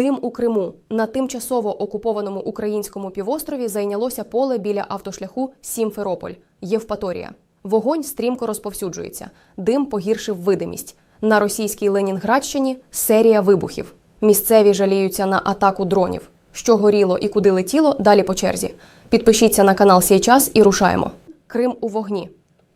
Тим у Криму на тимчасово окупованому українському півострові зайнялося поле біля автошляху Сімферополь, Євпаторія. Вогонь стрімко розповсюджується. Дим погіршив видимість. На російській Ленінградщині серія вибухів. Місцеві жаліються на атаку дронів. Що горіло і куди летіло, далі по черзі. Підпишіться на канал «Сій час» і рушаємо. Крим у вогні.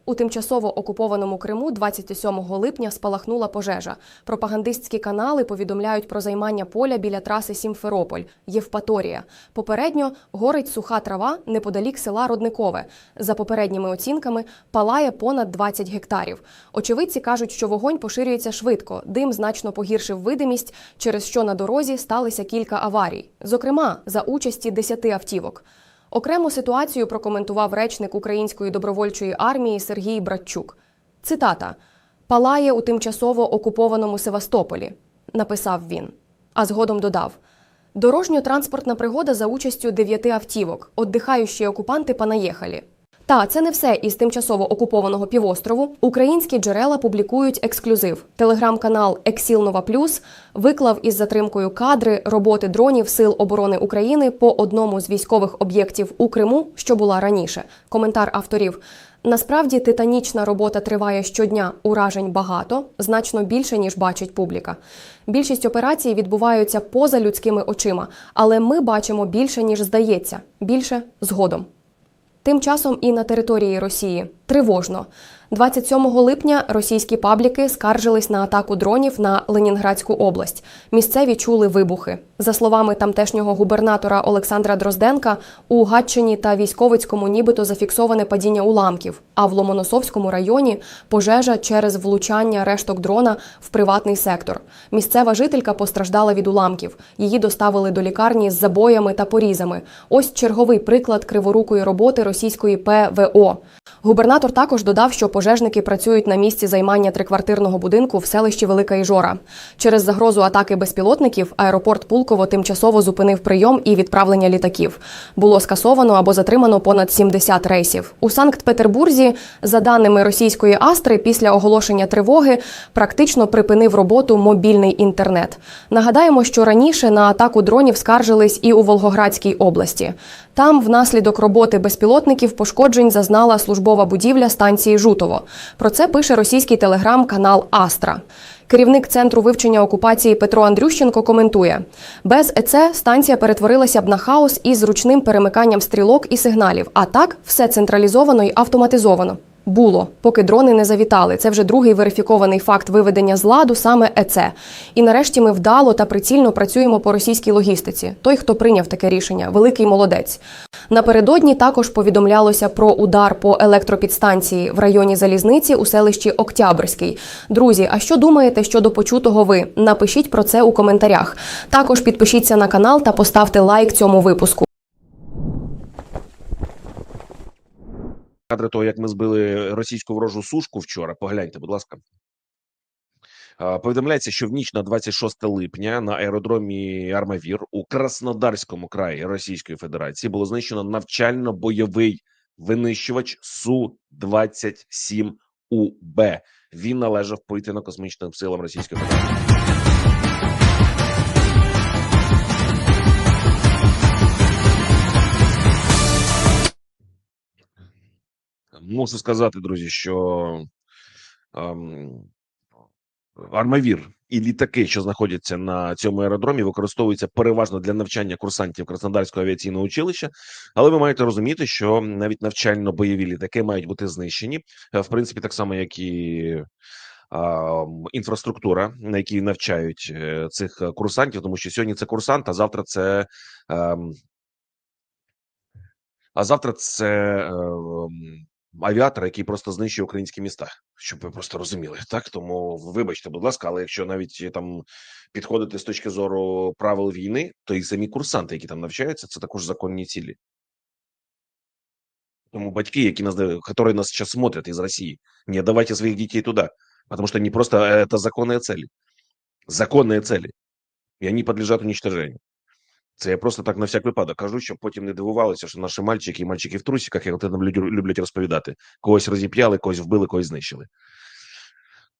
У тимчасово окупованому Криму 27 липня спалахнула пожежа. Пропагандистські канали повідомляють про займання поля біля траси Сімферополь, Євпаторія. Попередньо горить суха трава неподалік села Родникове. За попередніми оцінками палає понад 20 гектарів. Очевидці кажуть, що вогонь поширюється швидко. Дим значно погіршив видимість, через що на дорозі сталося кілька аварій, зокрема за участі 10 автівок. Окрему ситуацію прокоментував речник Української добровольчої армії Сергій Братчук. Цитата: Палає у тимчасово окупованому Севастополі, написав він. А згодом додав: Дорожньо-транспортна пригода за участю дев'яти автівок. Отдихаючі окупанти понаїхали. Та це не все із тимчасово окупованого півострову. Українські джерела публікують ексклюзив. Телеграм-канал Ексіл Нова Плюс виклав із затримкою кадри роботи дронів Сил оборони України по одному з військових об'єктів у Криму, що була раніше. Коментар авторів. Насправді титанічна робота триває щодня. Уражень багато, значно більше ніж бачить публіка. Більшість операцій відбуваються поза людськими очима, але ми бачимо більше ніж здається, більше згодом. Тим часом і на території Росії тривожно. 27 липня російські пабліки скаржились на атаку дронів на Ленінградську область. Місцеві чули вибухи. За словами тамтешнього губернатора Олександра Дрозденка, у Гатчині та Військовицькому нібито зафіксоване падіння уламків, а в Ломоносовському районі пожежа через влучання решток дрона в приватний сектор. Місцева жителька постраждала від уламків. Її доставили до лікарні з забоями та порізами. Ось черговий приклад криворукої роботи російської ПВО. Губернатор також додав, що пожежники працюють на місці займання триквартирного будинку в селищі Велика Іжора. Через загрозу атаки безпілотників аеропорт Пулково тимчасово зупинив прийом і відправлення літаків. Було скасовано або затримано понад 70 рейсів. У Санкт-Петербурзі, за даними російської Астри, після оголошення тривоги практично припинив роботу мобільний інтернет. Нагадаємо, що раніше на атаку дронів скаржились і у Волгоградській області. Там, внаслідок роботи безпілотників, пошкоджень зазнала службова будівля станції Жутово. Про це пише російський телеграм-канал Астра. Керівник центру вивчення окупації Петро Андрющенко коментує: без ЕЦ станція перетворилася б на хаос із зручним перемиканням стрілок і сигналів. А так все централізовано і автоматизовано. Було, поки дрони не завітали. Це вже другий верифікований факт виведення з ладу саме ЕЦ. І нарешті ми вдало та прицільно працюємо по російській логістиці. Той, хто прийняв таке рішення, великий молодець. Напередодні також повідомлялося про удар по електропідстанції в районі залізниці у селищі Октябрьський. Друзі, а що думаєте щодо почутого ви? Напишіть про це у коментарях. Також підпишіться на канал та поставте лайк цьому випуску. Кадри того, як ми збили російську ворожу сушку вчора. Погляньте, будь ласка. Повідомляється, що в ніч на 26 липня на аеродромі Армавір у Краснодарському краї Російської Федерації було знищено навчально-бойовий винищувач су 27 УБ. Він належав повітряно-космічним силам Російської Федерації. Мушу сказати, друзі, що ем, армавір і літаки, що знаходяться на цьому аеродромі, використовуються переважно для навчання курсантів Краснодарського авіаційного училища. Але ви маєте розуміти, що навіть навчально-бойові літаки мають бути знищені, в принципі, так само, як і інфраструктура, на якій навчають е, цих курсантів, тому що сьогодні це курсант, а завтра це. ем, а завтра це ем, авіатор, який просто знищує українські міста, щоб ви просто розуміли. Так тому вибачте, будь ласка, але якщо навіть там підходити з точки зору правил війни, то і самі курсанти, які там навчаються, це також законні цілі. Тому батьки, які нас которые нас сейчас смотрят из России, не давайте своих детей туда, потому что они просто э, это законные цели, законные цели, і вони подлежат уничтожению. Це я просто так на всяк випадок кажу, щоб потім не дивувалися, що наші мальчики і мальчики в трусиках, як нам люблять розповідати, когось розіп'яли, когось вбили, когось знищили.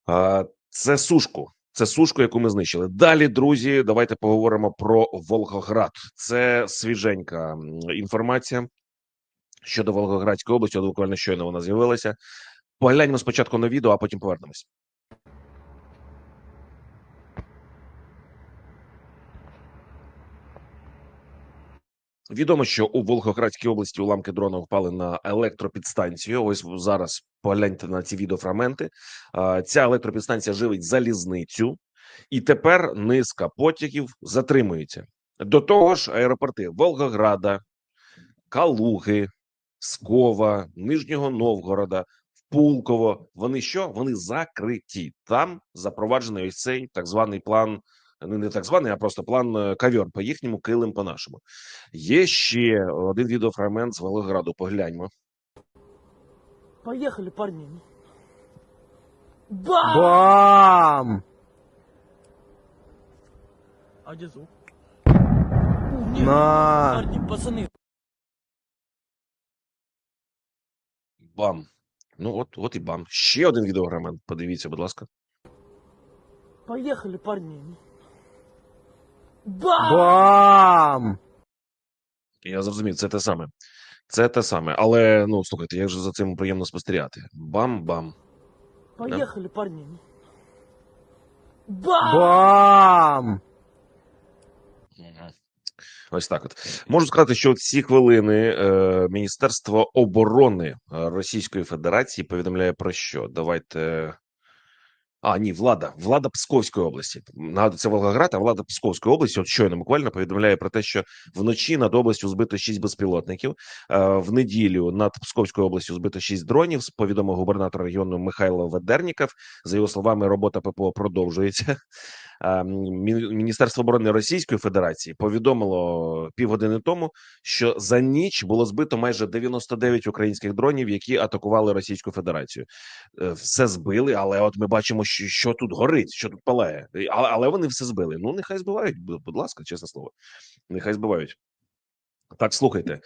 А, Це сушку. Це сушку, яку ми знищили. Далі, друзі, давайте поговоримо про Волгоград. Це свіженька інформація щодо Волгоградської області. Буквально щойно вона з'явилася. Погляньмо спочатку на відео, а потім повернемось. Відомо, що у Волгоградській області уламки дрона впали на електропідстанцію. Ось зараз погляньте на ці відеофрагменти. Ця електропідстанція живить залізницю, і тепер низка потягів затримується. До того ж, аеропорти Волгограда, Калуги, Скова, Нижнього Новгорода, Пулково. Вони що? Вони закриті. Там запроваджений ось цей так званий план. Ну, не так званий, а просто план е, кавьор по їхньому, килим по нашому. Є ще один відеофрагмент з Волгограду. Погляньмо. Поехали, парни. Бам! Бам! А где звук? Нет, На! Парни, пацаны, Бам. Ну, от, от і бам. Ще один відеофрагмент. Подивіться, будь ласка. поехали, парни. Бам! Бам! Я зрозумів, це те саме. Це те саме. Але ну слухайте, як же за цим приємно спостерігати. Бам-бам. Поехали, парни. Бам! Бам! Ось так. От можу сказати, що в ці хвилини е, Міністерство оборони е, Російської Федерації повідомляє про що? Давайте. А, ні, влада, влада Псковської області. Нагадую, це Волгоград, а влада Псковської області, от щойно буквально повідомляє про те, що вночі над областю збито 6 безпілотників. Е, в неділю над Псковською областю збито 6 дронів. Повідомив губернатор регіону Михайло Ведерніков. За його словами, робота ППО продовжується. Е, Міністерство оборони Російської Федерації повідомило півгодини тому, що за ніч було збито майже 99 українських дронів, які атакували Російську Федерацію. Е, Все збили, але от ми бачимо, що, що тут горить, що тут палає. Але, але вони все збили. Ну нехай збивають, будь ласка, чесне слово. Нехай збивають. Так, слухайте,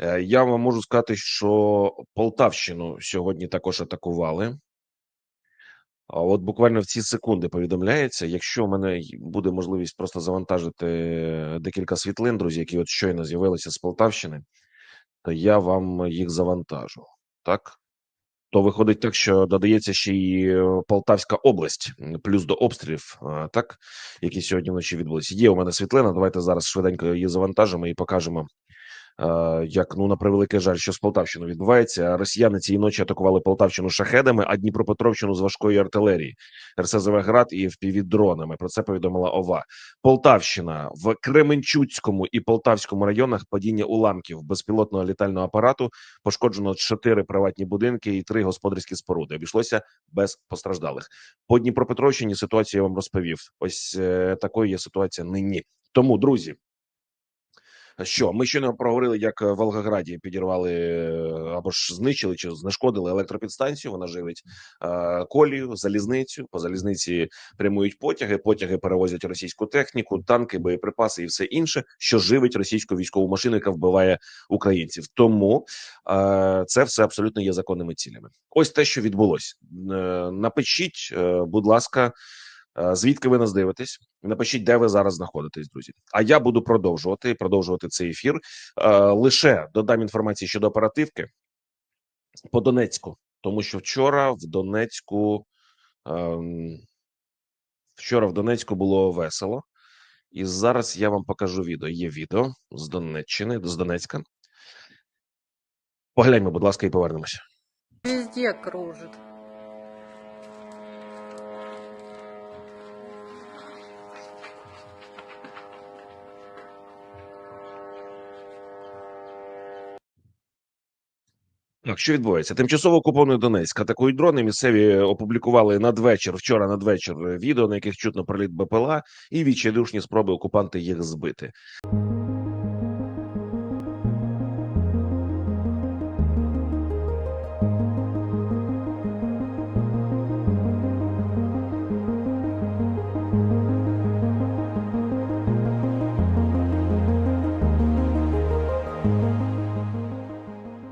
е, я вам можу сказати, що Полтавщину сьогодні також атакували. От буквально в ці секунди повідомляється, якщо в мене буде можливість просто завантажити декілька світлин, друзі, які от щойно з'явилися з Полтавщини, то я вам їх завантажу. Так? То виходить так, що додається ще й е, Полтавська область, плюс до обстрілів, так, які сьогодні вночі відбулися. Є у мене світлина. Давайте зараз швиденько її завантажимо і покажемо. Е, Як ну на превеликий жаль, що з Полтавщиною відбувається. Росіяни цієї ночі атакували Полтавщину шахедами, а Дніпропетровщину з важкої артилерії, РСЗВ град і впівдронами. Про це повідомила ОВА. Полтавщина в Кременчуцькому і Полтавському районах падіння уламків безпілотного літального апарату пошкоджено чотири приватні будинки і три господарські споруди. Обійшлося без постраждалих. По Дніпропетровщині ситуацію я вам розповів. Ось е, такою є ситуація нині. Тому, друзі. Що ми щойно проговорили, як в Волгограді підірвали е, або ж знищили чи знешкодили електропідстанцію. Вона живить е, колію, залізницю. По залізниці прямують потяги. Потяги перевозять російську техніку, танки, боєприпаси і все інше, що живить російську військову машину, яка вбиває українців. Тому е, це все абсолютно є законними цілями. Ось те, що відбулось. Е, напишіть, е, будь ласка. Е, Звідки ви нас дивитесь? Напишіть, де ви зараз знаходитесь, друзі. А я буду продовжувати продовжувати цей ефір. Е, Лише додам інформації щодо оперативки по Донецьку, тому що вчора в Донецьку ем, вчора в Донецьку було весело, і зараз я вам покажу відео. Є відео з Донеччини, з Донецька. Погляньмо, будь ласка, і повернемося. Везде кружит. Що відбувається? Тимчасово окупований Донецьк атакують дрони. Місцеві опублікували надвечір, вчора надвечір відео, на яких чутно приліт БПЛА і відчайдушні спроби окупанти їх збити.